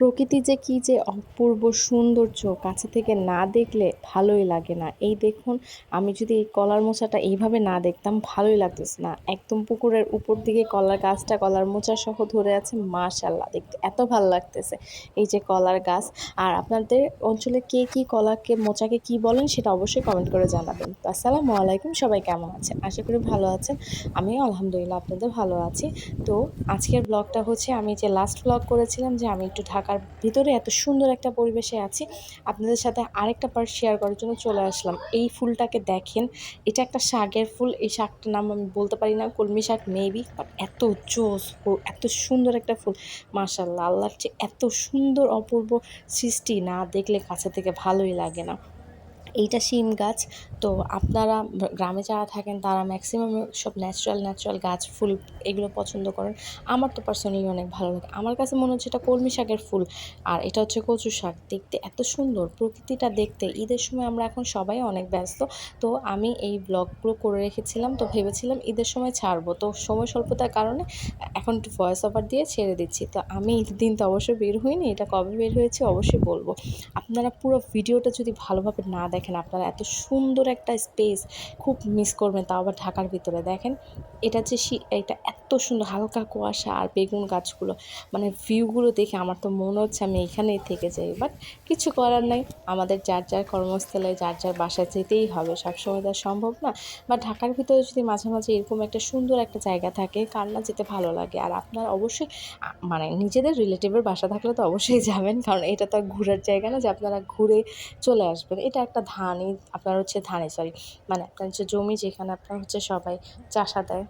প্রকৃতি যে কি যে অপূর্ব সৌন্দর্য কাছে থেকে না দেখলে ভালোই লাগে না। এই দেখুন, আমি যদি এই কলার মোচাটা এইভাবে না দেখতাম, ভালোই লাগতেছে না। একদম পুকুরের উপর দিকে কলার গাছটা, কলার মোচা সহ ধরে আছে মাশাল্লাহ দেখতে এত ভালো লাগতেছে এই যে কলার গাছ। আর আপনাদের অঞ্চলে কে কি কলাকে, মোচাকে কি বলেন সেটা অবশ্যই কমেন্ট করে জানাবেন। আসসালামু আলাইকুম, সবাই কেমন আছেন? আশা করি ভালো আছেন। আমিও আলহামদুলিল্লাহ আপনাদের ভালো আছি। তো আজকের ব্লগটা হচ্ছে, আমি যে লাস্ট ব্লগ করেছিলাম যে আমি একটু ঢাকার ভিতরে এত সুন্দর একটা পরিবেশে আছি। আপনাদের সাথে আরেকটা পার্ট শেয়ার করার জন্য চলে আসলাম। এই ফুলটাকে দেখেন, এটা একটা শাকের ফুল। এই শাকটার নাম আমি বলতে পারি না, কলমি শাক মেবি বাট এত জোস এত সুন্দর একটা ফুল। মার্শাল্লাহ আল্লাহর যে এত সুন্দর অপূর্ব সৃষ্টি না দেখলে কাছে থেকে ভালোই লাগে না। এইটা শিম গাছ। তো আপনারা গ্রামে যারা থাকেন তারা ম্যাক্সিমাম সব ন্যাচারাল ন্যাচারাল গাছ, ফুল এগুলো পছন্দ করেন। আমার তো পার্সোনালি অনেক ভালো লাগে। আমার কাছে মনে হচ্ছে এটা কলমি শাকের ফুল। আর এটা হচ্ছে কচু শাক। দেখতে এত সুন্দর। প্রকৃতিটা দেখতে। ঈদের সময় আমরা এখন সবাই অনেক ব্যস্ত। তো আমি এই ব্লগগুলো করে রেখেছিলাম। তো ভেবেছিলাম ঈদের সময় ছাড়বো। তো সময় স্বল্পতার কারণে এখন একটু ভয়েস ওভার দিয়ে ছেড়ে দিচ্ছি। তো আমি ঈদের দিন তো অবশ্যই বের হইনি। এটা কবে বের হয়েছে অবশ্যই বলব। আপনারা পুরো ভিডিওটা যদি ভালোভাবে না দেখেন আপনারা এত সুন্দর একটা স্পেস খুব মিস করবেন তাও আবার ঢাকার ভিতরে। দেখেন, এটা যে এটা এত সুন্দর হালকা কুয়াশা আর বেগুন গাছগুলো। মানে ভিউগুলো দেখে আমার তো মনে হচ্ছে আমি এখানেই থেকে যাই। বাট কিছু করার নাই, আমাদের যার যার কর্মস্থলে, যার যার বাসায় যেতেই হবে। সবসময় তো সম্ভব না। বা ঢাকার ভিতরে যদি মাঝে মাঝে এরকম একটা সুন্দর একটা জায়গা থাকে, কার না যেতে ভালো লাগে। আর আপনারা অবশ্যই মানে নিজেদের রিলেটিভের বাসা থাকলে তো অবশ্যই যাবেন। কারণ এটা তো ঘোরার জায়গা না যে আপনারা ঘুরে চলে আসবেন। এটা একটা ধানই, আপনার হচ্ছে ধানে সরি মানে আপনার হচ্ছে জমি যেখানে আপনার হচ্ছে সবাই চাষা দেয়।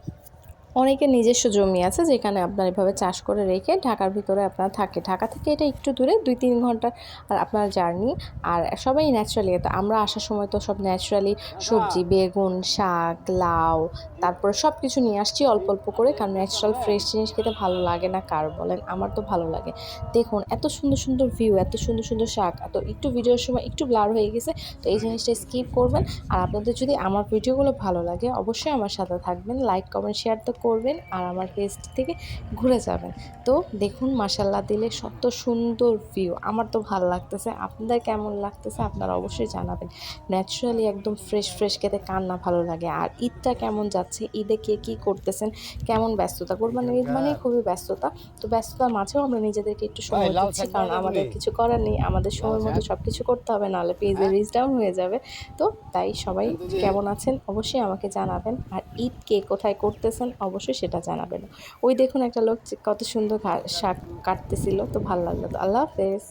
অনেকের নিজস্ব জমি আছে যেখানে আপনার এভাবে চাষ করে রেখে ঢাকার ভিতরে আপনার থাকে। ঢাকা থেকে এটা একটু দূরে দুই তিন ঘণ্টা আর আপনার জার্নি। আর সবাই ন্যাচারালি তো আমরা আসার সময় তো সব ন্যাচারালি সবজি বেগুন শাক লাউ তারপরে সব কিছু নিয়ে আসছি অল্প অল্প করে কারণ ন্যাচারাল ফ্রেশ জিনিস খেতে ভালো লাগে না কার বলেন? আমার তো ভালো লাগে। দেখুন এত সুন্দর সুন্দর ভিউ এত সুন্দর সুন্দর শাক এত একটু ভিডিওর সময় একটু ব্লার হয়ে গেছে তো এই জিনিসটা স্কিপ করবেন। আর আপনাদের যদি আমার ভিডিওগুলো ভালো লাগে অবশ্যই আমার সাথে থাকবেন। লাইক কমেন্ট শেয়ার তো করবেন আর আমার পেজটি থেকে ঘুরে যাবেন। তো দেখুন মাসাল্লাহ দিলে সত্য সুন্দর ভিউ আমার তো ভালো লাগতেছে। আপনাদের কেমন লাগতেছে আপনারা অবশ্যই জানাবেন। ন্যাচারালি একদম ফ্রেশ ফ্রেশ খেতে কার না ভালো লাগে। আর ঈদটা কেমন যাচ্ছে? ঈদে কে কী করতেছেন? কেমন ব্যস্ততা? কোরবানি ঈদ মানে খুবই ব্যস্ততা। তো ব্যস্ততার মাঝেও আমরা নিজেদেরকে একটু সময় দিচ্ছি। কারণ আমাদের কিছু করার নেই। আমাদের সময় মতো সব কিছু করতে হবে। নাহলে পেজে রিচ ডাউন হয়ে যাবে। তো তাই সবাই কেমন আছেন অবশ্যই আমাকে জানাবেন। আর ঈদ কে কোথায় করতেছেন? অবশ্যই সেটা জানাবেন। ওই দেখুন একটা লোক কত সুন্দর শাক কাটতেছিল, তো ভালো লাগল। তো আল্লাহ হাফেজ।